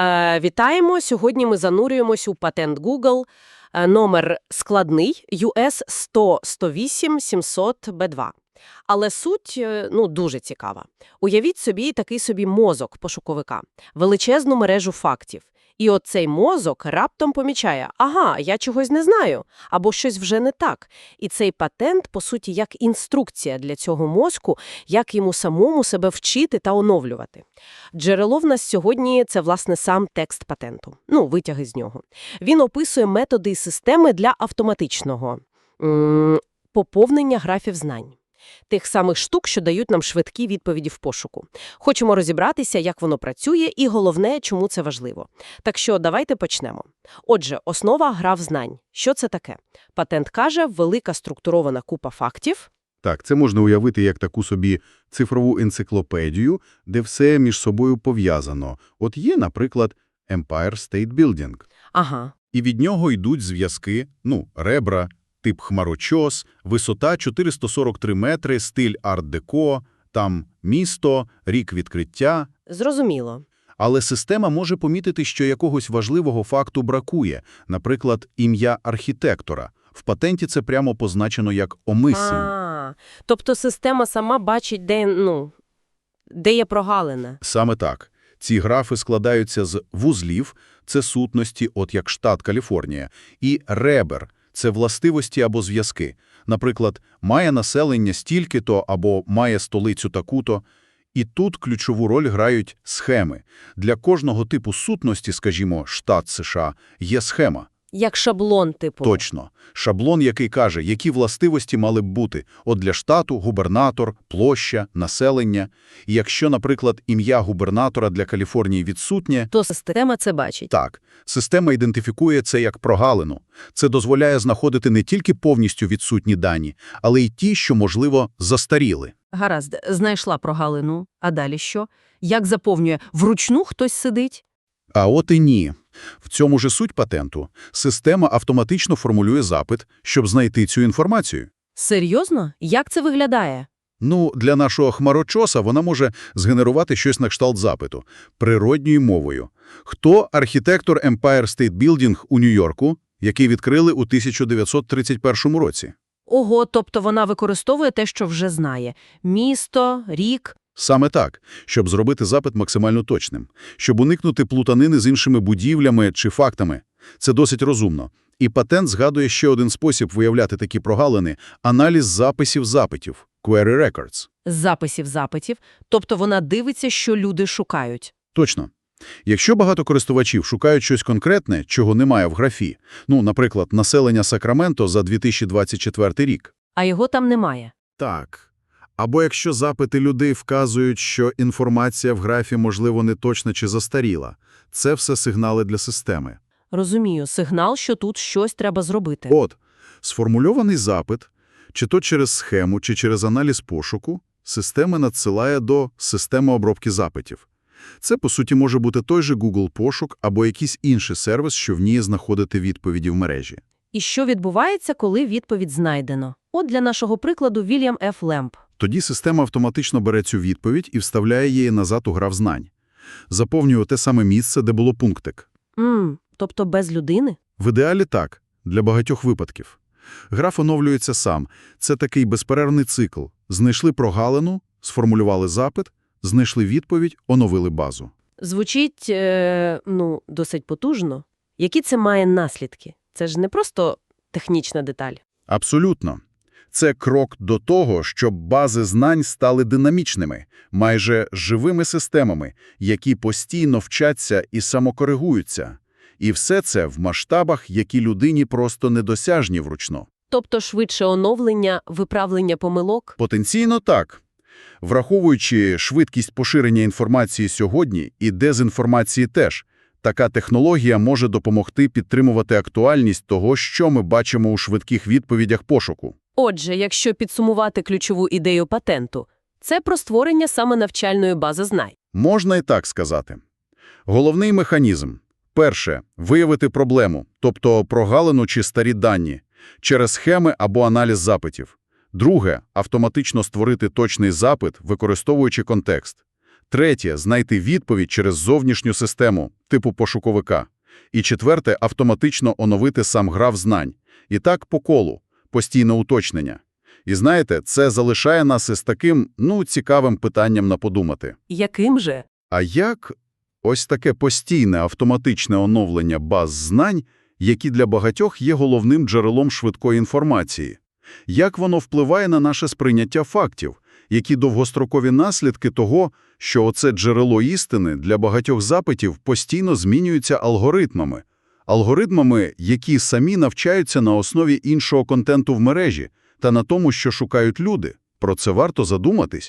Е, вітаємо! Сьогодні ми занурюємось у патент Google. Е, номер складний US 100 700 b 2 Але суть, е, ну, дуже цікава. Уявіть собі такий собі мозок пошуковика, величезну мережу фактів. І от цей мозок раптом помічає, ага, я чогось не знаю, або щось вже не так. І цей патент, по суті, як інструкція для цього мозку, як йому самому себе вчити та оновлювати. Джерело в нас сьогодні – це, власне, сам текст патенту. Ну, витяги з нього. Він описує методи і системи для автоматичного м поповнення графів знань. Тих самих штук, що дають нам швидкі відповіді в пошуку. Хочемо розібратися, як воно працює, і головне, чому це важливо. Так що давайте почнемо. Отже, основа граф знань. Що це таке? Патент каже, велика структурована купа фактів, Так, це можна уявити як таку собі цифрову енциклопедію, де все між собою пов'язано. От є, наприклад, Empire State Building. Ага, І від нього йдуть зв'язки, ну, ребра, тип хмарочос, висота 443 метри, стиль арт-деко, там місто, рік відкриття. зрозуміло. Але система може помітити, що якогось важливого факту бракує, наприклад, ім'я архітектора. В патенті це прямо позначено як омисень. А, тобто система сама бачить, де, ну, де є прогалина. Саме так. Ці графи складаються з вузлів – це сутності, от як штат Каліфорнія, і ребер – це властивості або зв'язки. Наприклад, має населення стільки-то або має столицю таку-то. І тут ключову роль грають схеми. Для кожного типу сутності, скажімо, штат США, є схема. Як шаблон, типу. Точно. Шаблон, який каже, які властивості мали б бути. От для штату – губернатор, площа, населення. І якщо, наприклад, ім'я губернатора для Каліфорнії відсутнє, То система це бачить. так, система ідентифікує це як прогалину. Це дозволяє знаходити не тільки повністю відсутні дані, але й ті, що, можливо, застаріли. Гаразд, знайшла прогалину. А далі що? Як заповнює? Вручну хтось сидить? А от і ні. В цьому же суть патенту. Система автоматично формулює запит, щоб знайти цю інформацію. Серйозно? Як це виглядає? Ну, для нашого хмарочоса вона може згенерувати щось на кшталт запиту природньою мовою. Хто архітектор Empire State Building у Нью-Йорку, який відкрили у 1931 році? Ого, тобто вона використовує те, що вже знає. Місто, рік. Саме так, щоб зробити запит максимально точним, щоб уникнути плутанини з іншими будівлями чи фактами. Це досить розумно. І патент згадує ще один спосіб виявляти такі прогалини – аналіз записів запитів – query records. Записів запитів. Тобто вона дивиться, що люди шукають. Точно. Якщо багато користувачів шукають щось конкретне, чого немає в графі, ну, наприклад, населення Сакраменто за 2024 рік. А його там немає. Так. Або якщо запити людей вказують, що інформація в графі, можливо, не точна чи застаріла. Це все сигнали для системи. Розумію, сигнал, що тут щось треба зробити. От, сформульований запит, чи то через схему, чи через аналіз пошуку, система надсилає до системи обробки запитів. Це, по суті, може бути той же Google пошук або якийсь інший сервіс, що вміє знаходити відповіді в мережі. І що відбувається, коли відповідь знайдено? От для нашого прикладу Вільям Ф. Лемп. Тоді система автоматично бере цю відповідь і вставляє її назад у граф знань. Заповнює те саме місце, де було пунктик. Мм, тобто без людини? В ідеалі так, для багатьох випадків. Граф оновлюється сам. Це такий безперервний цикл. Знайшли прогалину, сформулювали запит, знайшли відповідь, оновили базу. Звучить, е, ну, досить потужно. Які це має наслідки? Це ж не просто технічна деталь. Абсолютно. Це крок до того, щоб бази знань стали динамічними, майже живими системами, які постійно вчаться і самокоригуються. І все це в масштабах, які людині просто недосяжні вручну. Тобто швидше оновлення, виправлення помилок? Потенційно так. Враховуючи швидкість поширення інформації сьогодні і дезінформації теж, така технологія може допомогти підтримувати актуальність того, що ми бачимо у швидких відповідях пошуку. Отже, якщо підсумувати ключову ідею патенту, це про створення саме навчальної бази знань. Можна і так сказати. Головний механізм. Перше – виявити проблему, тобто прогалину чи старі дані, через схеми або аналіз запитів. Друге – автоматично створити точний запит, використовуючи контекст. Третє – знайти відповідь через зовнішню систему, типу пошуковика. І четверте – автоматично оновити сам граф знань. І так по колу, постійне уточнення. І знаєте, це залишає нас із таким, ну, цікавим питанням на подумати. Яким же? А як ось таке постійне автоматичне оновлення баз знань, які для багатьох є головним джерелом швидкої інформації? Як воно впливає на наше сприйняття фактів? Які довгострокові наслідки того, що оце джерело істини для багатьох запитів постійно змінюється алгоритмами? Алгоритмами, які самі навчаються на основі іншого контенту в мережі та на тому, що шукають люди. Про це варто задуматись.